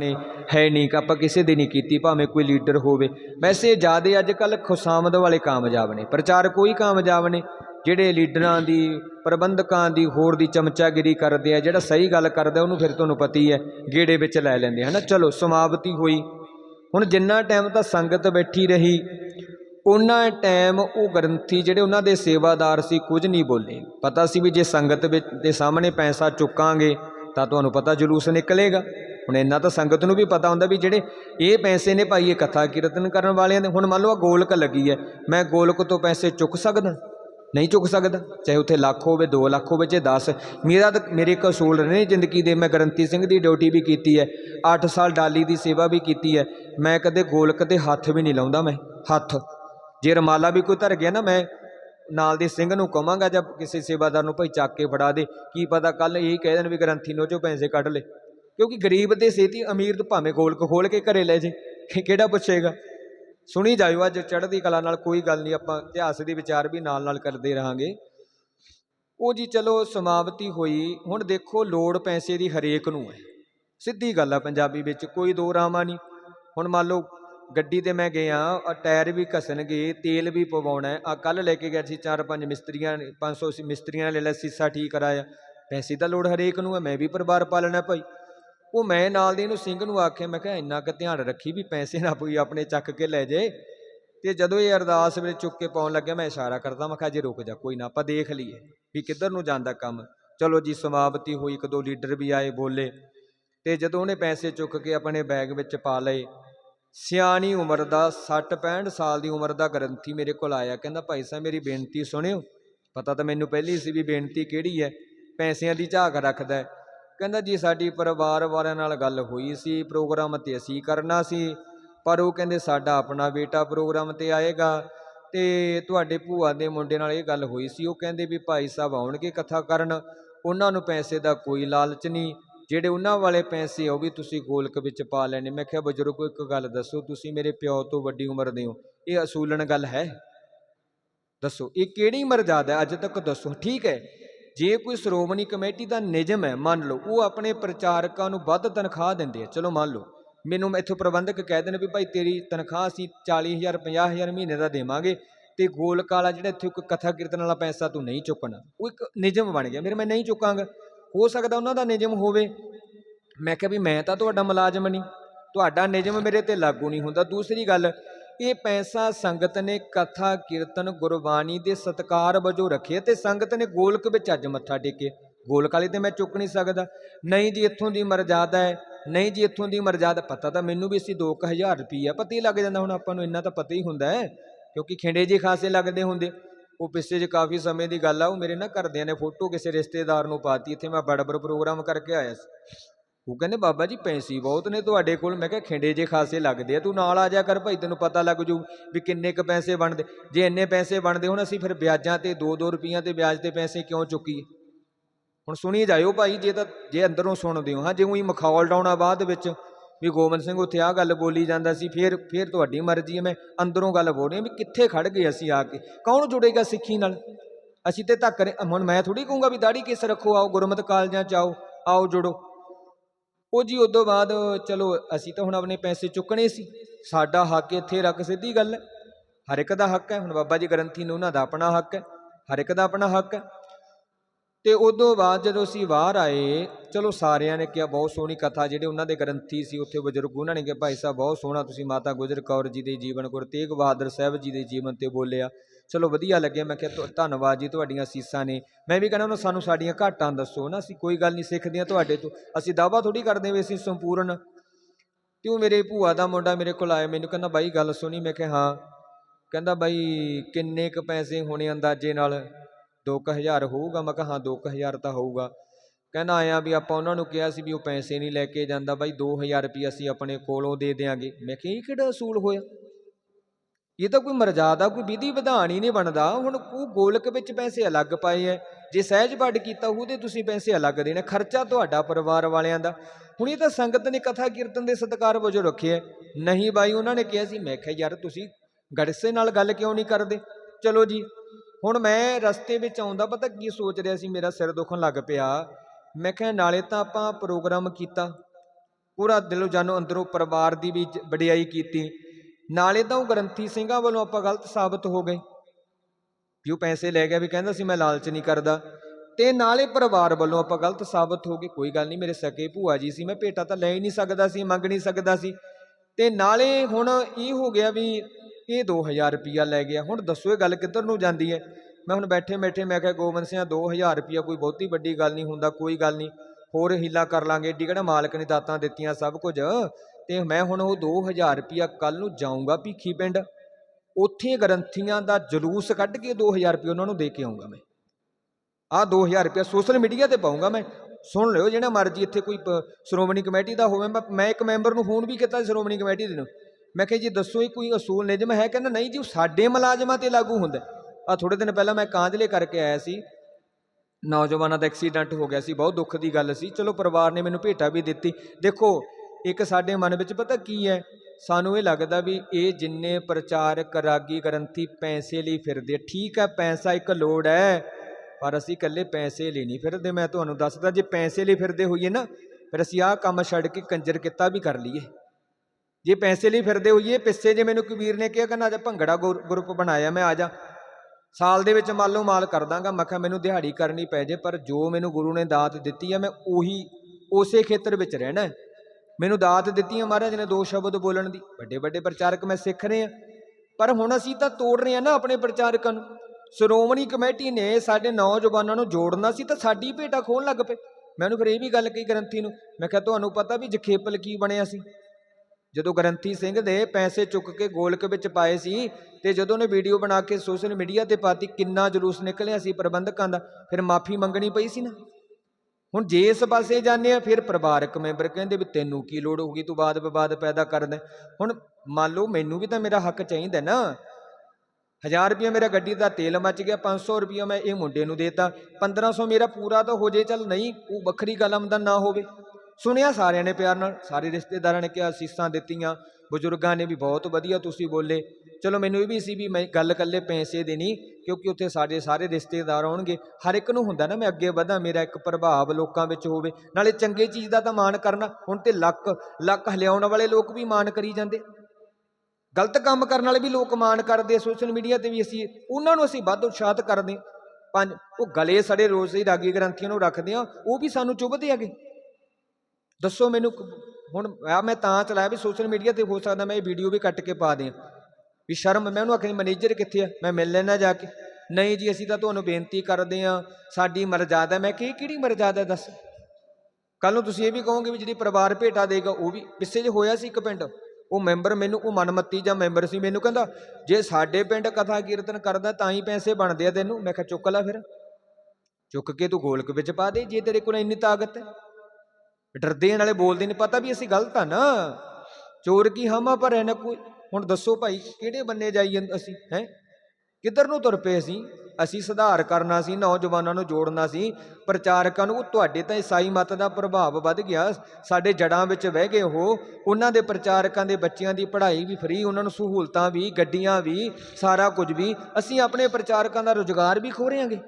ਨੇ, ਹੈ ਨਹੀਂ ਕਿ ਆਪਾਂ ਕਿਸੇ ਦੀ ਨਹੀਂ ਕੀਤੀ, ਭਾਵੇਂ ਕੋਈ ਲੀਡਰ ਹੋਵੇ। ਵੈਸੇ ਜਿਆਦੇ ਅੱਜ ਕੱਲ ਖੁਸ਼ਾਮਦ ਵਾਲੇ ਕਾਮਯਾਬ ਨੇ, ਪ੍ਰਚਾਰ ਕੋਈ ਕਾਮਯਾਬ ਨੇ ਜਿਹੜੇ ਲੀਡਰਾਂ ਦੀ, ਪ੍ਰਬੰਧਕਾਂ ਦੀ, ਹੋਰ ਦੀ ਚਮਚਾਗਿਰੀ ਕਰਦੇ ਆ, ਜਿਹੜਾ ਸਹੀ ਗੱਲ ਕਰਦਾ, ਉਹਨੂੰ ਫਿਰ ਤੁਹਾਨੂੰ ਪਤੀ ਹੈ, ਗੇੜੇ ਵਿੱਚ ਲੈ ਲੈਂਦੇ ਹਨਾ, ਚਲੋ, ਸਮਾਪਤੀ ਹੋਈ। ਹੁਣ ਜਿੰਨਾ ਟਾਈਮ ਤਾਂ ਸੰਗਤ ਬੈਠੀ ਰਹੀ ਉਹਨਾਂ ਟਾਈਮ ਉਹ ਗ੍ਰੰਥੀ ਜਿਹੜੇ ਉਹਨਾਂ ਦੇ ਸੇਵਾਦਾਰ ਸੀ, ਕੁਝ ਨਹੀਂ ਬੋਲੇ। ਪਤਾ ਸੀ ਵੀ ਜੇ ਸੰਗਤ ਵਿੱਚ, ਦੇ ਸਾਹਮਣੇ ਪੈਸਾ ਚੁੱਕਾਂਗੇ, ਤਾਂ ਤੁਹਾਨੂੰ ਪਤਾ ਜਲੂਸ ਨਿਕਲੇਗਾ। ਹੁਣ ਇੰਨਾ ਤਾਂ ਸੰਗਤ ਨੂੰ ਵੀ ਪਤਾ ਹੁੰਦਾ ਵੀ ਜਿਹੜੇ ਇਹ ਪੈਸੇ ਨੇ ਭਾਈ ਇਹ ਕਥਾ ਕੀਰਤਨ ਕਰਨ ਵਾਲਿਆਂ ਦੇ, ਹੁਣ ਮੰਨ ਲਓ ਆ ਗੋਲਕ ਲੱਗੀ ਹੈ, ਮੈਂ ਗੋਲਕ ਤੋਂ ਪੈਸੇ ਚੁੱਕ ਸਕਦਾ? ਨਹੀਂ ਚੁੱਕ ਸਕਦਾ, ਚਾਹੇ ਉੱਥੇ ਲੱਖ ਹੋਵੇ 2 ਲੱਖ ਹੋਵੇ, ਚਾਹੇ 10 ਮੇਰਾ ਤਾਂ, ਮੇਰੇ ਕਸੂਲ ਨੇ ਜ਼ਿੰਦਗੀ ਦੇ, ਮੈਂ ਗਰੰਤੀ ਸਿੰਘ ਦੀ ਡਿਊਟੀ ਵੀ ਕੀਤੀ ਹੈ 8 ਸਾਲ ਡਾਲੀ ਦੀ ਸੇਵਾ ਵੀ ਕੀਤੀ ਹੈ, ਮੈਂ ਕਦੇ ਗੋਲਕ ਦੇ ਹੱਥ ਵੀ ਨਹੀਂ ਲਾਉਂਦਾ ਮੈਂ, ਹੱਥ। ਜੇ ਰਮਾਲਾ ਵੀ ਕੋਈ ਧਰ ਗਿਆ ਨਾ ਮੈਂ, ਨਾਲ ਦੇ ਸਿੰਘ ਨੂੰ ਕਵਾਂਗਾ ਜਾਂ ਕਿਸੇ ਸੇਵਾਦਾਰ ਨੂੰ, ਭਾਈ ਚੱਕ ਕੇ ਫੜਾ ਦੇ, ਕੀ ਪਤਾ ਕੱਲ ਇਹ ਕਹਿ ਦੇਣ ਵੀ ਗ੍ਰੰਥੀ ਨੋ ਚੋਂ ਪੈਸੇ ਕੱਢ ਲੈ। ਕਿਉਂਕਿ ਗਰੀਬ ਦੇ ਸੇਤੀ ਅਮੀਰ ਤੋਂ ਭਾਵੇਂ ਗੋਲਕ ਖੋਲ ਕੇ ਘਰੇ ਲੈ ਜੇ ਕਿਹੜਾ ਪੁੱਛੇਗਾ? ਸੁਣੀ ਜਾਇਓ ਅੱਜ ਚੜ੍ਹਦੀ ਕਲਾ ਨਾਲ ਕੋਈ ਗੱਲ ਨਹੀਂ, ਆਪਾਂ ਇਤਿਹਾਸ ਦੇ ਵਿਚਾਰ ਵੀ ਨਾਲ ਨਾਲ ਕਰਦੇ ਰਹਾਂਗੇ। ਉਹ ਜੀ ਚਲੋ ਸਮਾਪਤੀ ਹੋਈ, ਹੁਣ ਦੇਖੋ ਲੋੜ ਪੈਸੇ ਦੀ ਹਰੇਕ ਨੂੰ ਹੈ। ਸਿੱਧੀ ਗੱਲ ਆ ਪੰਜਾਬੀ ਵਿੱਚ, ਕੋਈ ਦੋ ਰਾਮਾ ਨਹੀਂ। ਹੁਣ ਮੰਨ ਲਓ ਗੱਡੀ ਤੇ ਮੈਂ ਗਿਆ ਟਾਇਰ ਵੀ ਘਸਣਗੇ, ਤੇਲ ਵੀ ਪਵਾਉਣਾ ਆ ਕੱਲ ਲੈ ਕੇ ਗਿਆ ਸੀ ਚਾਰ ਪੰਜ ਮਿਸਤਰੀਆਂ ਨੇ 500 ਸੀ ਮਿਸਤਰੀਆਂ ਨੇ ਲੈ ਲਿਆ, ਸੀਸਾ ਠੀਕ ਕਰਾਇਆ। ਪੈਸੇ ਦਾ ਲੋੜ ਹਰੇਕ ਨੂੰ ਹੈ, ਮੈਂ ਵੀ ਪਰਿਵਾਰ ਪਾਲਣਾ ਭਾਈ। ਉਹ ਮੈਂ ਨਾਲ ਦੇ ਇਹਨੂੰ ਸਿੰਘ ਨੂੰ ਆਖਿਆ, ਮੈਂ ਕਿਹਾ ਇੰਨਾ ਕੁ ਧਿਆਨ ਰੱਖੀ ਵੀ ਪੈਸੇ ਨਾ ਕੋਈ ਆਪਣੇ ਚੱਕ ਕੇ ਲੈ ਜੇ। ਤੇ ਜਦੋਂ ਇਹ ਅਰਦਾਸ ਵੇਲੇ ਚੁੱਕ ਕੇ ਪਾਉਣ ਲੱਗਿਆ, ਮੈਂ ਇਸ਼ਾਰਾ ਕਰਦਾ, ਮੈਂ ਕਿਹਾ ਜੇ ਰੁਕ ਜਾ, ਕੋਈ ਨਾ ਆਪਾਂ ਦੇਖ ਲਈਏ ਵੀ ਕਿੱਧਰ ਨੂੰ ਜਾਂਦਾ ਕੰਮ। ਚਲੋ ਜੀ, ਸਮਾਪਤੀ ਹੋਈ, ਇੱਕ ਦੋ ਲੀਡਰ ਵੀ ਆਏ ਬੋਲੇ। ਤੇ ਜਦੋਂ ਉਹਨੇ ਪੈਸੇ ਚੁੱਕ ਕੇ ਆਪਣੇ ਬੈਗ ਵਿੱਚ ਪਾ ਲਏ, ਸਿਆਣੀ ਉਮਰ ਦਾ 60 65 ਸਾਲ ਦੀ ਉਮਰ ਦਾ ਗ੍ਰੰਥੀ ਮੇਰੇ ਕੋਲ ਆਇਆ, ਕਹਿੰਦਾ, ਭਾਈ ਸਾਹਿਬ, ਮੇਰੀ ਬੇਨਤੀ ਸੁਣਿਓ। ਪਤਾ ਤਾਂ ਮੈਨੂੰ ਪਹਿਲੀ ਸੀ ਵੀ ਬੇਨਤੀ ਕਿਹੜੀ ਹੈ? ਪੈਸਿਆਂ ਦੀ ਝਾਕ ਰੱਖਦਾ ਕਹਿੰਦਾ ਜੀ ਸਾਡੀ ਪਰਿਵਾਰ ਵਾਲਿਆਂ ਨਾਲ ਗੱਲ ਹੋਈ ਸੀ, ਪ੍ਰੋਗਰਾਮ ਤੇ ਅਸੀਂ ਕਰਨਾ ਸੀ, ਪਰ ਉਹ ਕਹਿੰਦੇ ਸਾਡਾ ਆਪਣਾ ਬੇਟਾ ਪ੍ਰੋਗਰਾਮ ਤੇ ਆਏਗਾ ਤੇ ਤੁਹਾਡੇ ਭੂਆ ਦੇ ਮੁੰਡੇ ਨਾਲ ਇਹ ਗੱਲ ਹੋਈ ਸੀ, ਉਹ ਕਹਿੰਦੇ ਵੀ ਭਾਈ ਸਾਹਿਬ ਆਉਣਗੇ ਕਥਾ ਕਰਨ, ਉਹਨਾਂ ਨੂੰ ਪੈਸੇ ਦਾ ਕੋਈ ਲਾਲਚ ਨਹੀਂ, ਜਿਹੜੇ ਉਹਨਾਂ ਵਾਲੇ ਪੈਸੇ ਉਹ ਵੀ ਤੁਸੀਂ ਗੋਲਕ ਵਿੱਚ ਪਾ ਲੈਣੇ, ਮੈਂ ਕਿਹਾ ਬਜ਼ੁਰਗੋ ਇੱਕ ਗੱਲ ਦੱਸੋ, ਤੁਸੀਂ ਮੇਰੇ ਪਿਓ ਤੋਂ ਵੱਡੀ ਉਮਰ ਦੇ ਹੋ, ਇਹ ਅਸੂਲਣ ਗੱਲ ਹੈ ਦੱਸੋ, ਇਹ ਕਿਹੜੀ ਮਰਜ਼ਾਦਾ ਹੈ? ਅੱਜ ਤੱਕ ਦੱਸੋ, ਠੀਕ ਹੈ ਜੇ ਕੋਈ ਸ਼੍ਰੋਮਣੀ ਕਮੇਟੀ ਦਾ ਨਿਯਮ ਹੈ, ਮੰਨ ਲਓ, ਉਹ ਆਪਣੇ ਪ੍ਰਚਾਰਕਾਂ ਨੂੰ ਵੱਧ ਤਨਖਾਹ ਦਿੰਦੇ ਆ। ਚਲੋ ਮੰਨ ਲਓ, ਮੈਨੂੰ ਇੱਥੋਂ ਪ੍ਰਬੰਧਕ ਕਹਿ ਦੇਣ ਵੀ ਭਾਈ ਤੇਰੀ ਤਨਖਾਹ ਅਸੀਂ 40000 50000 ਮਹੀਨੇ ਦਾ ਦੇਵਾਂਗੇ ਤੇ ਗੋਲਕ ਵਾਲਾ ਜਿਹੜਾ ਇੱਥੇ ਕੋਈ ਕਥਾ ਕੀਰਤਨ ਵਾਲਾ ਪੈਸਾ ਤੂੰ ਨਹੀਂ ਚੁੱਕਣਾ। ਉਹ ਇੱਕ ਨਿਯਮ ਬਣ ਗਿਆ ਮੇਰੇ ਮੈਂ ਨਹੀਂ ਚੁੱਕਾਂਗਾ। ਹੋ ਸਕਦਾ ਉਹਨਾਂ ਦਾ ਨਿਯਮ ਹੋਵੇ। ਮੈਂ ਕਿਹਾ ਵੀ ਮੈਂ ਤਾਂ ਤੁਹਾਡਾ ਮੁਲਾਜ਼ਮ ਨਹੀਂ। ਤੁਹਾਡਾ ਨਿਯਮ ਮੇਰੇ ਤੇ ਲਾਗੂ ਨਹੀਂ ਹੁੰਦਾ। ਦੂਸਰੀ ਗੱਲ ਇਹ ਪੈਸਾ ਸੰਗਤ ਨੇ ਕਥਾ, ਕੀਰਤਨ, ਗੁਰਬਾਣੀ ਦੇ ਸਤਕਾਰ ਵਜੋਂ ਰੱਖੇ ਤੇ ਸੰਗਤ ਨੇ ਗੋਲਕ ਵਿੱਚ ਅੱਜ ਮੱਥਾ ਟੇਕੇ ਗੋਲਕ ਵਾਲੇ ਤੇ ਮੈਂ ਚੁੱਕ ਨਹੀਂ ਸਕਦਾ। ਨਹੀਂ ਜੀ, ਇੱਥੋਂ ਦੀ ਮਰਜ਼ਾਦਾ ਹੈ। ਨਹੀਂ ਜੀ, ਇੱਥੋਂ ਦੀ ਮਰਜ਼ਾਦਾ। ਪਤਾ ਤਾਂ ਮੈਨੂੰ ਵੀ ਸੀ 2000 ਰੁਪਈਆ ਪਤਾ ਹੀ ਲੱਗ ਜਾਂਦਾ ਹੁਣ ਆਪਾਂ ਨੂੰ, ਇੰਨਾ ਤਾਂ ਪਤਾ ਹੀ ਹੁੰਦਾ ਹੈ। ਕਿਉਂਕਿ ਖਿੰਡੇ ਜੀ ਖਾਸੇ ਲੱਗਦੇ ਹੁੰਦੇ। ਉਹ ਪਿੱਛੇ ਜੇ ਕਾਫੀ ਸਮੇਂ ਦੀ ਗੱਲ ਆ, ਉਹ ਮੇਰੇ ਨਾ ਘਰਦਿਆਂ ਨੇ ਫੋਟੋ ਕਿਸੇ ਰਿਸ਼ਤੇਦਾਰ ਨੂੰ ਪਾਤੀ। ਇੱਥੇ ਮੈਂ ਬੜਾ ਬੜਾ ਪ੍ਰੋਗਰਾਮ ਕਰਕੇ ਆਇਆ ਸੀ। ਉਹ ਕਹਿੰਦੇ, ਬਾਬਾ ਜੀ ਪੈਸੇ ਬਹੁਤ ਨੇ ਤੁਹਾਡੇ ਕੋਲ। ਮੈਂ ਕਿਹਾ, ਖਿੰਡੇ ਜੇ ਖਾਸੇ ਲੱਗਦੇ ਆ। ਤੂੰ ਨਾਲ ਆ ਜਾ ਕਰ ਭਾਈ, ਤੈਨੂੰ ਪਤਾ ਲੱਗ ਜੂ ਵੀ ਕਿੰਨੇ ਕ ਪੈਸੇ ਬਣਦੇ। ਜੇ ਇੰਨੇ ਪੈਸੇ ਬਣਦੇ ਹੁਣ, ਅਸੀਂ ਫਿਰ ਵਿਆਜਾਂ ਤੇ 2-2 ਰੁਪਈਆਂ ਤੇ ਵਿਆਜ ਤੇ ਪੈਸੇ ਕਿਉਂ ਚੁੱਕੀਏ ਹੁਣ ਸੁਣੀ ਜਾਇਓ ਭਾਈ, ਜੇ ਤਾਂ, ਜੇ ਅੰਦਰੋਂ ਸੁਣਦੇ ਹੋ। ਹਾਂ, ਜੇ ਉਹੀ ਮਖੌਲ ਡਾਉਣਾ ਬਾਅਦ ਵਿੱਚ ਵੀ ਗੋਬਿੰਦ ਸਿੰਘ ਉੱਥੇ ਆ ਗੱਲ ਬੋਲੀ ਜਾਂਦਾ ਸੀ, ਫਿਰ ਫਿਰ ਤੁਹਾਡੀ ਮਰਜ਼ੀ ਹੈ। ਮੈਂ ਅੰਦਰੋਂ ਗੱਲ ਬੋਲ ਰਿਹਾ ਵੀ ਕਿੱਥੇ ਖੜ ਗਏ ਅਸੀਂ ਆ ਕੇ? ਕੌਣ ਜੁੜੇਗਾ ਸਿੱਖੀ ਨਾਲ? ਅਸੀਂ ਤੇ ਧੱਕ ਰਹੇ। ਹੁਣ ਮੈਂ ਥੋੜੀ ਕਹੂੰਗਾ ਵੀ ਦਾੜੀ ਕਿਸ ਰੱਖੋ? ਆਓ ਗੁਰਮਤ ਕਾਲਜਾਂ ਚ ਆਓ ਆਓ ਜੁੜੋ। ਉਹ ਜੀ ਉਦੋਂ ਬਾਅਦ ਚਲੋ ਅਸੀਂ ਤਾਂ ਹੁਣ ਆਪਣੇ ਪੈਸੇ ਚੁੱਕਣੇ ਸੀ। ਸਾਡਾ ਹੱਕ ਇੱਥੇ ਰੱਖ ਸਿੱਧੀ ਗੱਲ। ਹੈ ਹਰ ਇੱਕ ਦਾ ਹੱਕ ਹੈ। ਹੁਣ ਬਾਬਾ ਜੀ ਗ੍ਰੰਥੀ ਨੂੰ ਉਹਨਾਂ ਦਾ ਆਪਣਾ ਹੱਕ ਹੈ। ਹਰ ਇੱਕ ਦਾ ਆਪਣਾ ਹੱਕ ਹੈ। ਤੇ ਉਦੋਂ ਬਾਅਦ ਜਦੋਂ ਅਸੀਂ ਬਾਹਰ ਆਏ, ਚਲੋ ਸਾਰਿਆਂ ਨੇ ਕਿਹਾ, ਬਹੁਤ ਸੋਹਣੀ ਕਥਾ ਜਿਹੜੇ ਉਹਨਾਂ ਦੇ ਗ੍ਰੰਥੀ ਸੀ, ਉੱਥੇ ਬਜ਼ੁਰਗ ਉਹਨਾਂ ਨੇ ਕਿਹਾ, ਭਾਈ ਸਾਹਿਬ, ਬਹੁਤ ਸੋਹਣਾ ਤੁਸੀਂ ਮਾਤਾ ਗੁਜਰ ਕੌਰ ਜੀ ਦੇ ਜੀਵਨ ਗੁਰੂ ਤੇਗ ਬਹਾਦਰ ਸਾਹਿਬ ਜੀ ਦੇ ਜੀਵਨ ਤੇ ਬੋਲਿਆ। ਚਲੋ ਵਧੀਆ ਲੱਗਿਆ ਮੈਂ ਕਿਹਾ ਤੁ- ਧੰਨਵਾਦ ਜੀ ਤੁਹਾਡੀਆਂ ਅਸੀਸਾਂ ਨੇ। ਮੈਂ ਵੀ ਕਹਿੰਦਾ ਉਹਨਾਂ ਸਾਨੂੰ ਸਾਡੀਆਂ ਘਾਟਾਂ ਦੱਸੋ ਨਾ ਅਸੀਂ ਕੋਈ ਗੱਲ ਨਹੀਂ ਸਿੱਖਦੇ ਹਾਂ ਤੁਹਾਡੇ ਤੋਂ। ਅਸੀਂ ਦਾਵਾ ਥੋੜੀ ਕਰਦੇ ਵੀ ਅਸੀਂ ਸੰਪੂਰਨ ਤੇ ਉਹ ਮੇਰੇ ਭੂਆ ਦਾ ਮੁੰਡਾ ਮੇਰੇ ਕੋਲ ਆਇਆ, ਮੈਨੂੰ ਕਹਿੰਦਾ, ਬਾਈ, ਗੱਲ ਸੁਣੀ। ਮੈਂ ਕਿਹਾ, ਹਾਂ। ਕਹਿੰਦਾ, ਬਾਈ, ਕਿੰਨੇ ਕ ਪੈਸੇ ਹੋਣੇ ਅੰਦਾਜ਼ੇ ਨਾਲ? 2000 ਹੋਊਗਾ। ਮੈਂ ਕਿਹਾ, ਹਾਂ 2000 ਤਾਂ ਹੋਊਗਾ। ਕਹਿੰਦਾ, ਆਇਆ ਵੀ ਆਪਾਂ ਉਹਨਾਂ ਨੂੰ ਕਿਹਾ ਸੀ ਵੀ ਉਹ ਪੈਸੇ ਨਹੀਂ ਲੈ ਕੇ ਜਾਂਦਾ। ਬਾਈ 2000 ਰੁਪਏ ਅਸੀਂ ਆਪਣੇ ਕੋਲੋਂ ਦੇ ਦੇਾਂਗੇ ਮੈਂ ਕਿਹਾ, ਇਹ ਕਿਹੜਾ ਅਸੂਲ ਹੋਇਆ? ਇਹ ਤਾਂ ਕੋਈ ਮਰਜ਼ਾਦਾ, ਕੋਈ ਵਿਧੀ ਵਿਧਾਨ ਹੀ ਨਹੀਂ ਬਣਦਾ। ਹੁਣ ਉਹ ਗੋਲਕ ਵਿੱਚ ਪੈਸੇ ਅਲੱਗ ਪਾਏ ਐ। ਜੇ ਸਹਿਜ ਵੱਡ ਕੀਤਾ, ਉਹਦੇ ਤੁਸੀਂ ਪੈਸੇ ਅਲੱਗ ਦੇਣੇ। ਖਰਚਾ ਤੁਹਾਡਾ ਪਰਿਵਾਰ ਵਾਲਿਆਂ ਦਾ। ਹੁਣ ਇਹ ਤਾਂ ਸੰਗਤ ਨੇ ਕਥਾ ਕੀਰਤਨ ਦੇ ਸਤਕਾਰ ਵਜੋਂ ਰੱਖਿਆ ਨਹੀਂ ਬਾਈ, ਉਹਨਾਂ ਨੇ ਕਿਹਾ ਸੀ, ਮੈਂ ਕਿਹਾ, ਯਾਰ, ਤੁਸੀਂ ਗੜਸੇ ਨਾਲ ਗੱਲ ਕਿਉਂ ਨਹੀਂ ਕਰਦੇ? ਚਲੋ ਜੀ, ਹੁਣ ਮੈਂ ਰਸਤੇ ਵਿੱਚ ਆਉਂਦਾ, ਪਤਾ ਕੀ ਸੋਚ ਰਿਹਾ ਸੀ? ਮੇਰਾ ਸਿਰ ਦੁਖਣ ਲੱਗ ਪਿਆ। ਮੈਂ ਕਿਹਾ, ਨਾਲੇ ਤਾਂ ਆਪਾਂ ਪ੍ਰੋਗਰਾਮ ਕੀਤਾ। ਪੂਰਾ ਦਿਲੋਂ ਜਾਨੋਂ ਅੰਦਰੋਂ ਪਰਿਵਾਰ ਦੀ ਵੀ ਵਡਿਆਈ ਕੀਤੀ। ਨਾਲੇ ਤਾਂ ਉਹ ਗ੍ਰੰਥੀ ਸਿੰਘਾਂ ਵੱਲੋਂ ਆਪਾਂ ਗਲਤ ਸਾਬਤ ਹੋ ਗਏ। ਵੀ ਉਹ ਪੈਸੇ ਲੈ ਗਿਆ ਵੀ ਕਹਿੰਦਾ ਸੀ, ਮੈਂ ਲਾਲਚ ਨਹੀਂ ਕਰਦਾ। ਤੇ ਨਾਲੇ ਪਰਿਵਾਰ ਵੱਲੋਂ ਆਪਾਂ ਗਲਤ ਸਾਬਤ ਹੋ ਗਏ। ਕੋਈ ਗੱਲ ਨਹੀਂ, ਮੇਰੇ ਸਕੇ ਭੂਆ ਜੀ ਸੀ, ਮੈਂ ਭੇਟਾ ਤਾਂ ਲੈ ਹੀ ਨਹੀਂ ਸਕਦਾ ਸੀ, ਮੰਗ ਨਹੀਂ ਸਕਦਾ ਸੀ। ਤੇ ਨਾਲੇ ਹੁਣ ਇਹ ਹੋ ਗਿਆ ਵੀ ਇਹ 2000 ਰੁਪਿਆ ਲੈ ਗਿਆ। ਹੁਣ ਦੱਸੋ ਇਹ ਗੱਲ ਕਿੱਧਰ ਨੂੰ ਜਾਂਦੀ ਹੈ? ਮੈਂ ਹੁਣ ਬੈਠੇ ਬੈਠੇ ਮੈਂ ਕਿਹਾ, ਗੋਬਿੰਦ ਸਿੰਘ 2000 ਰੁਪਿਆ ਕੋਈ ਬਹੁਤੀ ਵੱਡੀ ਗੱਲ ਨਹੀਂ ਹੁੰਦਾ, ਕੋਈ ਗੱਲ ਨਹੀਂ। ਹੋਰ ਹੀਲਾ ਕਰ ਲਾਂਗੇ। ਏਡੀ ਕਿਹੜਾ ਮਾਲਕ ਨੇ ਦਾਤਾਂ ਦਿੱਤੀਆਂ ਸਭ ਕੁਝ? ਤੇ ਮੈਂ ਹੁਣ ਉਹ 2000 ਰੁਪਿਆ ਕੱਲ ਨੂੰ ਜਾਊਂਗਾ ਭੀਖੀ ਪਿੰਡ। ਉੱਥੇ ਗ੍ਰੰਥੀਆਂ ਦਾ ਜਲੂਸ ਕੱਢ ਕੇ 2000 ਰੁਪਏ ਉਹਨਾਂ ਨੂੰ ਦੇ ਕੇ ਆਉਂਗਾ ਮੈਂ। ਆਹ 2000 ਰੁਪਏ ਸੋਸ਼ਲ ਮੀਡੀਆ ਤੇ ਪਾਉਂਗਾ ਮੈਂ। ਸੁਣ ਲਿਓ, ਜਿਹੜਾ ਮਰਜ਼ੀ ਇੱਥੇ ਕੋਈ ਪ- ਸ਼੍ਰੋਮਣੀ ਕਮੇਟੀ ਦਾ ਹੋਵੇ, ਮੈਂ ਮੈਂ ਇੱਕ ਮੈਂਬਰ ਨੂੰ ਫੋਨ ਵੀ ਕੀਤਾ ਸ਼੍ਰੋਮਣੀ ਕਮੇਟੀ ਦੇ ਨੂੰ। ਮੈਂ ਕਿਹਾ ਜੀ, ਦੱਸੋ ਇਹ ਕੋਈ ਅਸੂਲ ਨਿਯਮ ਹੈ ਕਹਿੰਦਾ, ਨਹੀਂ ਜੀ, ਉਹ ਸਾਡੇ ਮੁਲਾਜ਼ਮਾਂ ਤੇ ਲਾਗੂ ਹੁੰਦਾ। ਆ ਥੋੜੇ ਦਿਨ ਪਹਿਲਾਂ ਮੈਂ ਕਾਂਜਲੇ ਕਰਕੇ ਆਇਆ ਸੀ। ਨੌਜਵਾਨਾਂ ਦਾ ਐਕਸੀਡੈਂਟ ਹੋ ਗਿਆ ਸੀ, ਬਹੁਤ ਦੁੱਖ ਦੀ ਗੱਲ ਸੀ। ਚਲੋ ਪਰਿਵਾਰ ਨੇ ਮੈਨੂੰ ਭੇਟਾ ਵੀ ਦਿੱਤੀ। ਦੇਖੋ ਇੱਕ ਸਾਡੇ ਮਨ ਵਿੱਚ ਪਤਾ ਕੀ ਹੈ? ਸਾਨੂੰ ਇਹ ਲੱਗਦਾ ਵੀ ਇਹ ਜਿੰਨੇ ਪ੍ਰਚਾਰਕ ਰਾਗੀ ਗ੍ਰੰਥੀ ਪੈਸੇ ਲਈ ਫਿਰਦੇ ਠੀਕ ਹੈ, ਪੈਸਾ ਇੱਕ ਲੋੜ ਹੈ, ਪਰ ਅਸੀਂ ਇਕੱਲੇ ਪੈਸੇ ਲਈ ਨਹੀਂ ਫਿਰਦੇ। ਮੈਂ ਤੁਹਾਨੂੰ ਦੱਸਦਾ, ਜੇ ਪੈਸੇ ਲਈ ਫਿਰਦੇ ਹੋਈਏ ਨਾ, ਫਿਰ ਅਸੀਂ ਆਹ ਕੰਮ ਛੱਡ ਕੇ ਕੰਜਰ ਕਿੱਤਾ ਵੀ ਕਰ ਲਈਏ। ਜੇ ਪੈਸੇ ਲਈ ਫਿਰਦੇ ਹੋਈਏ, ਪਿੱਛੇ ਜੇ ਮੈਨੂੰ ਕਬੀਰ ਨੇ ਕਿਹਾ ਕਹਿੰਦਾ ਨਾ, ਅੱਜ ਭੰਗੜਾ ਗੁਰ- ਗਰੁੱਪ ਬਣਾਇਆ, ਮੈਂ ਆ ਜਾ। ਸਾਲ ਦੇ ਵਿੱਚ ਮਾਲੋ ਮਾਲ ਕਰ ਦਾਂਗਾ। ਮੈਂ ਕਿਹਾ, ਮੈਨੂੰ ਦਿਹਾੜੀ ਕਰਨੀ ਪੈ ਜੇ, ਪਰ ਜੋ ਮੈਨੂੰ ਗੁਰੂ ਨੇ ਦਾਤ ਦਿੱਤੀ ਹੈ ਮੈਂ ਉਹੀ, ਉਸੇ ਖੇਤਰ ਵਿੱਚ ਰਹਿਣਾ ਹੈ। ਮੈਨੂੰ ਦਾਤ ਦਿੱਤੀ ਹੈ ਮਹਾਰਾਜ ਨੇ ਦੋ ਸ਼ਬਦ ਬੋਲਣ ਦੀ। ਵੱਡੇ ਵੱਡੇ ਪ੍ਰਚਾਰਕ ਮੈਂ ਸਿੱਖ ਰਹੇ ਆ ਪਰ ਹੁਣ ਅਸੀਂ ਤਾਂ ਤੋੜ ਰਹੇ ਆ ਨਾ ਆਪਣੇ ਪ੍ਰਚਾਰਕਾਂ ਨੂੰ। ਸ਼੍ਰੋਮਣੀ ਕਮੇਟੀ ਨੇ ਸਾਡੇ ਨੌਜਵਾਨਾਂ ਨੂੰ ਜੋੜਨਾ ਸੀ ਤਾਂ ਸਾਡੀ ਭੇਟਾ ਖੋਲਣ ਲੱਗ ਪਏ। ਮੈਨੂੰ ਫਿਰ ਇਹ ਵੀ ਗੱਲ ਕਹੀ ਗ੍ਰੰਥੀ ਨੂੰ, ਮੈਂ ਕਿਹਾ ਤੁਹਾਨੂੰ ਪਤਾ ਵੀ ਜਖੇਪਲ ਕੀ ਬਣਿਆ ਸੀ। ਜਦੋਂ ਗ੍ਰੰਥੀ ਸਿੰਘ ਦੇ ਪੈਸੇ ਚੁੱਕ ਕੇ ਗੋਲਕ ਵਿੱਚ ਪਾਏ ਸੀ ਤੇ ਜਦੋਂ ਨੇ ਵੀਡੀਓ ਬਣਾ ਕੇ ਸੋਸ਼ਲ ਮੀਡੀਆ ਤੇ ਪਾਤੀ ਕਿੰਨਾ ਜਲੂਸ ਨਿਕਲਿਆ ਸੀ ਪ੍ਰਬੰਧਕਾਂ ਦਾ, ਫਿਰ ਮਾਫੀ ਮੰਗਣੀ ਪਈ ਸੀ ਨਾ। ਹੁਣ ਜੇ ਇਸ ਪਾਸੇ ਜਾਂਦੇ ਆ, ਫਿਰ ਪਰਿਵਾਰਕ ਮੈਂਬਰ ਕਹਿੰਦੇ ਵੀ ਤੈਨੂੰ ਕੀ ਲੋੜ ਹੋਗੀ ਤੂੰ ਬਾਦ ਵਿਵਾਦ ਪੈਦਾ ਕਰਦਾ ਹੁਣ ਮੰਨ ਲਓ ਮੈਨੂੰ ਵੀ ਤਾਂ ਮੇਰਾ ਹੱਕ ਚਾਹੀਦਾ ਨਾ। 1000 ਰੁਪਇਆ ਮੇਰਾ ਗੱਡੀ ਦਾ ਤੇਲ ਮੱਚ ਗਿਆ 500 ਰੁਪਇਆ ਮੈਂ ਇਹ ਮੁੰਡੇ ਨੂੰ ਦੇਤਾ। 1500 ਮੇਰਾ ਪੂਰਾ ਤਾਂ ਹੋ ਜੇ, ਚੱਲ ਨਹੀਂ, ਉਹ ਵੱਖਰੀ ਗੱਲ ਆਮਦਨ ਨਾ ਹੋਵੇ। ਸੁਣਿਆ ਸਾਰਿਆਂ ਨੇ ਪਿਆਰ ਨਾਲ, ਸਾਰੇ ਰਿਸ਼ਤੇਦਾਰਾਂ ਨੇ ਕਿਹਾ, ਅਸੀਸਾਂ ਦਿੱਤੀਆਂ। ਬਜ਼ੁਰਗਾਂ ਨੇ ਵੀ ਬਹੁਤ ਵਧੀਆ ਤੁਸੀਂ ਬੋਲੇ। ਚਲੋ ਮੈਨੂੰ ਇਹ ਵੀ ਸੀ ਵੀ ਮੈਂ ਗੱਲ ਕੱਲੇ ਪੈਸੇ ਦੇ ਨਹੀਂ, ਕਿਉਂਕਿ ਉੱਥੇ ਸਾਡੇ ਸਾਰੇ ਰਿਸ਼ਤੇਦਾਰ ਆਉਣਗੇ। ਹਰ ਇੱਕ ਨੂੰ ਹੁੰਦਾ ਨਾ ਮੈਂ ਅੱਗੇ ਵਧਾਂ, ਮੇਰਾ ਇੱਕ ਪ੍ਰਭਾਵ ਲੋਕਾਂ ਵਿੱਚ ਹੋਵੇ। ਨਾਲੇ ਚੰਗੇ ਚੀਜ਼ ਦਾ ਤਾਂ ਮਾਣ ਕਰਨਾ, ਹੁਣ ਤੇ ਲੱਕ ਲੱਕ ਹਲਿਆਉਣ ਵਾਲੇ ਲੋਕ ਵੀ ਮਾਣ ਕਰੀ ਜਾਂਦੇ। ਗਲਤ ਕੰਮ ਕਰਨ ਵਾਲੇ ਵੀ ਲੋਕ ਮਾਣ ਕਰਦੇ, ਸੋਸ਼ਲ ਮੀਡੀਆ ਤੇ ਵੀ ਅਸੀਂ, ਉਹਨਾਂ ਨੂੰ ਅਸੀਂ ਵੱਧ ਉਤਸ਼ਾਹਿਤ ਕਰਦੇ ਹਾਂ। ਪੰਜ, ਉਹ ਗਲੇ ਸੜੇ ਰੋਜ਼ ਹੀ ਰਾਗੀ ਗ੍ਰੰਥੀਆਂ ਨੂੰ ਰੱਖਦੇ ਆ ਉਹ ਵੀ ਸਾਨੂੰ ਚੁੱਭਦੇ ਹੈਗੇ। ਦੱਸੋ ਮੈਨੂੰ ਹੁਣ ਆ ਮੈਂ ਤਾਂ ਚਲਾਇਆ ਵੀ ਸੋਸ਼ਲ ਮੀਡੀਆ ਤੇ ਹੋ ਸਕਦਾ ਮੈਂ ਇਹ ਵੀਡੀਓ ਵੀ ਕੱਟ ਕੇ ਪਾ ਦਿਆਂ ਵੀ ਸ਼ਰਮ, ਮੈਂ ਉਹਨੂੰ ਆਖਿਆ ਮੈਨੇਜਰ ਕਿੱਥੇ ਆ? ਮੈਂ ਮਿਲ ਲੈਣਾ ਜਾ ਕੇ। ਨਹੀਂ ਜੀ, ਅਸੀਂ ਤਾਂ ਤੁਹਾਨੂੰ ਬੇਨਤੀ ਕਰਦੇ ਆ ਸਾਡੀ ਮਰਜ਼ਾਦਾ, ਮੈਂ ਕਿ ਕਿਹੜੀ ਮਰਜ਼ਾਦਾ ਦੱਸ? ਕੱਲ ਨੂੰ ਤੁਸੀਂ ਇਹ ਵੀ ਕਹੋਗੇ ਵੀ ਜਿਹੜੀ ਪਰਿਵਾਰ ਭੇਟਾ ਦੇਗਾ, ਉਹ ਵੀ ਪਿੱਛੇ ਜੇ ਹੋਇਆ ਸੀ ਇੱਕ ਪਿੰਡ, ਉਹ ਮੈਂਬਰ ਮੈਨੂੰ, ਉਹ ਮਨਮੱਤੀ ਜਾਂ ਮੈਂਬਰ ਸੀ ਮੈਨੂੰ ਕਹਿੰਦਾ, ਜੇ ਸਾਡੇ ਪਿੰਡ ਕਥਾ ਕੀਰਤਨ ਕਰਦਾ, ਤਾਂ ਹੀ ਪੈਸੇ ਬਣਦੇ ਆ ਤੈਨੂੰ। ਮੈਂ ਕਿਹਾ, ਚੁੱਕ ਲੈ ਫਿਰ। ਚੁੱਕ ਕੇ ਤੂੰ ਗੋਲਕ ਵਿੱਚ ਪਾ ਦੇ, ਜੇ ਤੇਰੇ ਕੋਲ ਇੰਨੀ ਤਾਕਤ ਹੈ। ਡਰਦੇ ਨਾਲੇ ਬੋਲਦੇ ਨੇ, ਪਤਾ ਵੀ ਅਸੀਂ ਗਲਤ ਆ ਨਾ। ਚੋਰ ਕੀ ਹਮਾ ਪਰ ਹੈ ਨਾ ਕੋਈ, ਹੁਣ ਦੱਸੋ ਭਾਈ, ਕਿਹੜੇ ਬੰਨੇ ਜਾਈਏ ਅਸੀਂ, ਹੈ? ਕਿੱਧਰ ਨੂੰ ਤੁਰ ਪਏ ਅਸੀਂ? ਅਸੀਂ ਸੁਧਾਰ ਕਰਨਾ ਸੀ, ਨੌਜਵਾਨਾਂ ਨੂੰ ਜੋੜਨਾ ਸੀ, ਪ੍ਰਚਾਰਕਾਂ ਨੂੰ, ਤੁਹਾਡੇ ਤਾਂ ਈਸਾਈ ਮਤ ਦਾ ਪ੍ਰਭਾਵ ਵੱਧ ਗਿਆ। ਸਾਡੇ ਜੜਾਂ ਵਿੱਚ ਬਹਿ ਗਏ ਉਹ, ਉਹਨਾਂ ਦੇ ਪ੍ਰਚਾਰਕਾਂ ਦੇ ਬੱਚਿਆਂ ਦੀ ਪੜ੍ਹਾਈ ਵੀ ਫ੍ਰੀ, ਉਹਨਾਂ ਨੂੰ ਸਹੂਲਤਾਂ ਵੀ, ਗੱਡੀਆਂ ਵੀ, ਸਾਰਾ ਕੁਝ ਵੀ, ਅਸੀਂ ਆਪਣੇ ਪ੍ਰਚਾਰਕਾਂ ਦਾ ਰੁਜ਼ਗਾਰ ਵੀ ਖੋ ਰਹੇਾਂਗੇ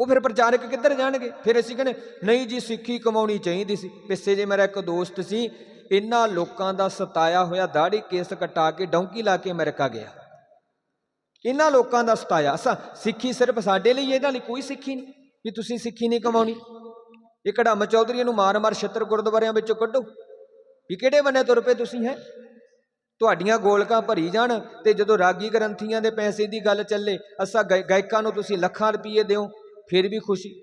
ਉਹ ਫਿਰ ਪ੍ਰਚਾਰਕ ਕਿੱਧਰ ਜਾਣਗੇ? ਫਿਰ ਅਸੀਂ ਕਹਿੰਦੇ ਨਹੀਂ ਜੀ ਸਿੱਖੀ ਕਮਾਉਣੀ ਚਾਹੀਦੀ ਸੀ। ਪਿੱਛੇ ਜੇ ਮੇਰਾ ਇੱਕ ਦੋਸਤ ਸੀ ਇਹਨਾਂ ਲੋਕਾਂ ਦਾ ਸਤਾਇਆ ਹੋਇਆ ਦਾੜੀ ਕੇਸ ਕਟਾ ਕੇ ਡੌਂਕੀ ਲਾ ਕੇ ਅਮਰੀਕਾ ਗਿਆ। ਇਹਨਾਂ ਲੋਕਾਂ ਦਾ ਸਤਾਇਆ। ਅਸਾਂ ਸਿੱਖੀ ਸਿਰਫ ਸਾਡੇ ਲਈ ਹੈ, ਲਈ ਕੋਈ ਸਿੱਖੀ ਨਹੀਂ। ਵੀ ਤੁਸੀਂ ਸਿੱਖੀ ਨਹੀਂ ਕਮਾਉਣੀ। ਇਹ ਕੜਮ ਚੌਧਰੀ ਨੂੰ ਮਾਰ-ਮਾਰ ਛੱਤਰ ਗੁਰਦੁਆਰਿਆਂ ਵਿੱਚੋਂ ਕੱਢੋ। ਵੀ ਕਿਹੜੇ ਬੰਨੇ ਤੁਰ ਪਏ ਤੁਸੀਂ ਹੈ? ਤੁਹਾਡੀਆਂ ਗੋਲਕਾਂ ਭਰੀ ਜਾਣ ਤੇ ਜਦੋਂ ਰਾਗੀ ਗ੍ਰੰਥੀਆਂ ਦੇ ਪੈਸੇ ਦੀ ਗੱਲ ਚੱਲੇ ਅਸਾਂ ਗਾਇ- ਗਾਇਕਾਂ ਨੂੰ ਤੁਸੀਂ ਲੱਖਾਂ ਰੁਪਏ ਦਿਓ। ਫਿਰ ਵੀ ਖੁਸ਼ੀ।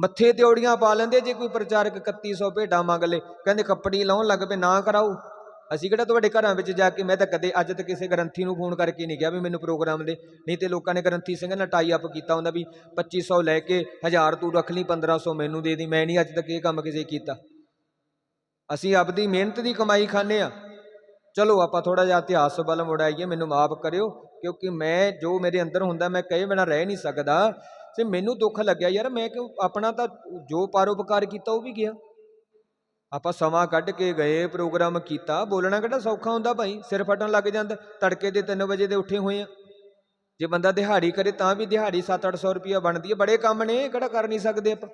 ਮੱਥੇ ਤੇ ਔੜੀਆਂ ਪਾ ਲੈਂਦੇ, ਜੇ ਕੋਈ ਪ੍ਰਚਾਰਕ 3100 ਭੇਡਾਂ ਮੰਗ ਲੇ, ਕਹਿੰਦੇ ਕੱਪੜੀ ਲਾਉਣ ਲੱਗ ਪਏ, ਨਾ ਕਰਾਓ। ਅਸੀਂ ਕਿਹੜਾ ਤੁਹਾਡੇ ਘਰਾਂ ਵਿੱਚ ਜਾ ਕੇ, ਮੈਂ ਤਾਂ ਕਦੇ ਅੱਜ ਤੱਕ ਕਿਸੇ ਗ੍ਰੰਥੀ ਨੂੰ ਫੋਨ ਕਰਕੇ ਨਹੀਂ ਗਿਆ ਵੀ ਮੈਨੂੰ ਪ੍ਰੋਗਰਾਮ ਦੇ। ਨਹੀਂ ਤੇ ਲੋਕਾਂ ਨੇ ਗ੍ਰੰਥੀ ਸਿੰਘ ਨਾਲ ਟਾਈ ਅਪ ਕੀਤਾ ਹੁੰਦਾ ਵੀ 2500 ਲੈ ਕੇ 1000 ਤੂੰ ਰੱਖ ਲਈ 1500 ਮੈਨੂੰ ਦੇ ਦੀ, ਮੈਂ ਨਹੀਂ ਅੱਜ ਤੱਕ ਇਹ ਕੰਮ ਕਿਸੇ ਕੀਤਾ। ਅਸੀਂ ਆਪਦੀ ਮਿਹਨਤ ਦੀ ਕਮਾਈ ਖਾਂਦੇ ਆ ਚਲੋ ਆਪਾਂ ਥੋੜਾ ਜਿਹਾ ਇਤਿਹਾਸ ਵੱਲ ਮੁੜ ਆਈਏ, ਮੈਨੂੰ ਮਾਫ ਕਰਿਓ, ਕਿਉਂਕਿ ਮੈਂ ਜੋ ਮੇਰੇ ਅੰਦਰ ਹੁੰਦਾ, ਮੈਂ ਕਹੇ ਬਿਨਾ ਰਹਿ ਨਹੀਂ ਸਕਦਾ। ਤੇ ਮੈਨੂੰ ਦੁੱਖ ਲੱਗਿਆ, ਯਾਰ ਮੈਂ ਕਿ ਆਪਣਾ ਤਾਂ ਜੋ ਪਰਉਪਕਾਰ ਕੀਤਾ ਉਹ ਵੀ ਗਿਆ। ਆਪਾਂ ਸਮਾਂ ਕੱਢ ਕੇ ਗਏ, ਪ੍ਰੋਗਰਾਮ ਕੀਤਾ, ਬੋਲਣਾ ਕਿਹੜਾ ਸੌਖਾ ਹੁੰਦਾ ਭਾਈ? ਸਿਰ ਫਟਣ ਲੱਗ ਜਾਂਦਾ, ਤੜਕੇ ਦੇ 3 ਵਜੇ ਦੇ ਉੱਠੇ ਹੋਏ ਆ। ਜੇ ਬੰਦਾ ਦਿਹਾੜੀ ਕਰੇ ਤਾਂ ਵੀ ਦਿਹਾੜੀ 7-800 ਰੁਪਇਆ ਬਣਦੀ ਹੈ ਬੜੇ ਕੰਮ ਨੇ, ਕਿਹੜਾ ਕਰ ਨਹੀਂ ਸਕਦੇ ਆਪਾਂ।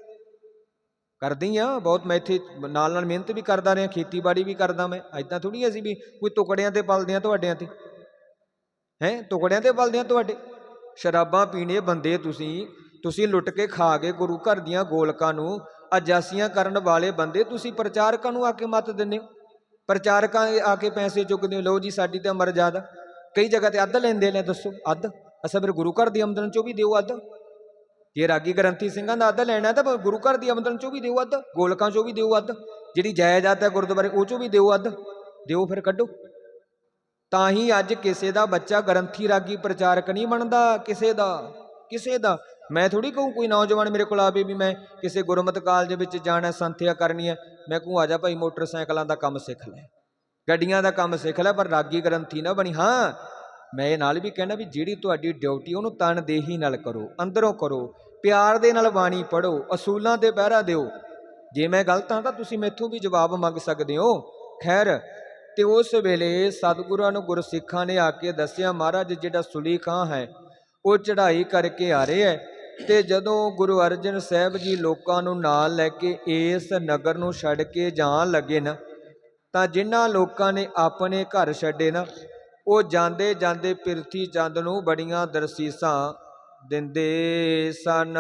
ਕਰਦੀ ਆ, ਬਹੁਤ ਮੈਂ ਇੱਥੇ ਨਾਲ ਨਾਲ ਮਿਹਨਤ ਵੀ ਕਰਦਾ ਰਿਹਾ, ਖੇਤੀਬਾੜੀ ਵੀ ਕਰਦਾ ਮੈਂ। ਐਦਾਂ ਥੋੜੀ ਅਸੀਂ ਵੀ, ਕੋਈ ਟੁਕੜਿਆਂ ਤੇ ਪਲਦੇ ਆ ਤੁਹਾਡਿਆਂ ਤੇ। ਹੈ, ਟੁਕੜਿਆਂ ਤੇ ਪਲਦੇ ਆ ਤੁਹਾਡੇ। ਸ਼ਰਾਬਾਂ ਪੀਣੇ ਬੰਦੇ ਤੁਸੀਂ ਤੁਸੀਂ ਲੁੱਟ ਕੇ ਖਾ ਕੇ ਗੁਰੂ ਘਰ ਦੀਆਂ ਗੋਲਕਾਂ ਨੂੰ, ਅਜਾਸੀਆਂ ਕਰਨ ਵਾਲੇ ਬੰਦੇ ਤੁਸੀਂ ਪ੍ਰਚਾਰਕਾਂ ਨੂੰ ਆ ਕੇ ਮਤ ਦਿੰਦੇ ਹੋ? ਪ੍ਰਚਾਰਕਾਂ ਆ ਕੇ ਪੈਸੇ ਚੁੱਕਦੇ ਹੋ, ਲਓ ਜੀ ਸਾਡੀ ਤਾਂ ਤੇ ਮਰਜ਼ਾਦਾ ਕਈ ਜਗ੍ਹਾ ਤੇ ਅੱਧ ਲੈਂਦੇ ਨੇ, ਦੱਸੋ, ਅੱਧ? ਅਸਾਂ ਫਿਰ ਗੁਰੂ ਘਰ ਦੀ ਆਮਦਨ ਚੋਂ ਵੀ ਦਿਓ ਅੱਧ। ਜੇ ਰਾਗੀ ਗ੍ਰੰਥੀ ਸਿੰਘਾਂ ਦਾ ਅੱਧ ਲੈਣਾ ਤਾਂ ਗੁਰੂ ਘਰ ਦੀ ਆਮਦਨ ਚੋਂ ਵੀ ਦਿਓ ਅੱਧ, ਗੋਲਕਾਂ ਚੋਂ ਵੀ ਦਿਓ ਅੱਧ। ਜਿਹੜੀ ਜਾਇਦਾਦ ਹੈ ਗੁਰਦੁਆਰੇ ਉਹ ਚੋਂ ਵੀ ਦਿਓ ਅੱਧ। ਦਿਓ ਫਿਰ ਕੱਢੋ। ਤਾਂ ਹੀ ਅੱਜ ਕਿਸੇ ਦਾ ਬੱਚਾ ਗ੍ਰੰਥੀ ਰਾਗੀ ਪ੍ਰਚਾਰਕ ਨਹੀਂ ਬਣਦਾ, ਕਿਸੇ ਦਾ ਕਿਸੇ ਦਾ। ਮੈਂ ਥੋੜੀ ਕਹੂੰ, ਕੋਈ ਨੌਜਵਾਨ ਮੇਰੇ ਕੋਲ ਆਵੇ ਵੀ ਮੈਂ ਕਿਸੇ ਗੁਰਮਤਿ ਕਾਲਜ ਵਿੱਚ ਜਾਣਾ, ਸੰਥਿਆ ਕਰਨੀ ਹੈ, ਮੈਂ ਕਹੂੰ, ਆ ਜਾ ਭਾਈ, ਮੋਟਰਸਾਈਕਲਾਂ ਦਾ ਕੰਮ ਸਿੱਖ ਲੈ। ਗੱਡੀਆਂ ਦਾ ਕੰਮ ਸਿੱਖ ਲੈ, ਪਰ ਰਾਗੀ ਗ੍ਰੰਥੀ ਨਾ ਬਣੀ। ਹਾਂ, ਮੈਂ ਇਹ ਨਾਲ ਵੀ ਕਹਿਣਾ ਵੀ ਜਿਹੜੀ ਤੁਹਾਡੀ ਡਿਊਟੀ, ਉਹਨੂੰ ਤਨਦੇਹੀ ਨਾਲ ਕਰੋ, ਅੰਦਰੋਂ ਕਰੋ। ਪਿਆਰ ਦੇ ਨਾਲ ਬਾਣੀ ਪੜੋ ਅਸੂਲਾਂ ਤੇ ਪਹਿਰਾ ਦਿਓ। ਜੇ ਮੈਂ ਗਲਤ ਹਾਂ ਤਾਂ ਤੁਸੀਂ ਮੈਥੋਂ ਵੀ ਜਵਾਬ ਮੰਗ ਸਕਦੇ ਹੋ। ਖੈਰ, ਤੇ ਉਸ ਵੇਲੇ ਸਤਿਗੁਰਾਂ ਨੂੰ ਗੁਰਸਿੱਖਾਂ ਨੇ ਆ ਕੇ ਦੱਸਿਆ, ਮਹਾਰਾਜ, ਜਿਹੜਾ ਸੁਲੀ ਖਾਂ ਹੈ, ਉਹ ਚੜ੍ਹਾਈ ਕਰਕੇ ਆ ਰਿਹਾ ਹੈ। ਤੇ ਜਦੋਂ ਗੁਰੂ ਅਰਜਨ ਸਾਹਿਬ ਜੀ ਲੋਕਾਂ ਨੂੰ ਨਾਲ ਲੈ ਕੇ ਇਸ ਨਗਰ ਨੂੰ ਛੱਡ ਕੇ ਜਾਣ ਲੱਗੇ ਨਾ, ਤਾਂ ਜਿਨ੍ਹਾਂ ਲੋਕਾਂ ਨੇ ਆਪਣੇ ਘਰ ਛੱਡੇ ਨਾ, ਉਹ ਜਾਂਦੇ ਜਾਂਦੇ ਪਿਰਥੀ ਚੰਦ ਨੂੰ ਬੜੀਆਂ ਦਰਸੀਸਾਂ ਦਿੰਦੇ ਸਨ।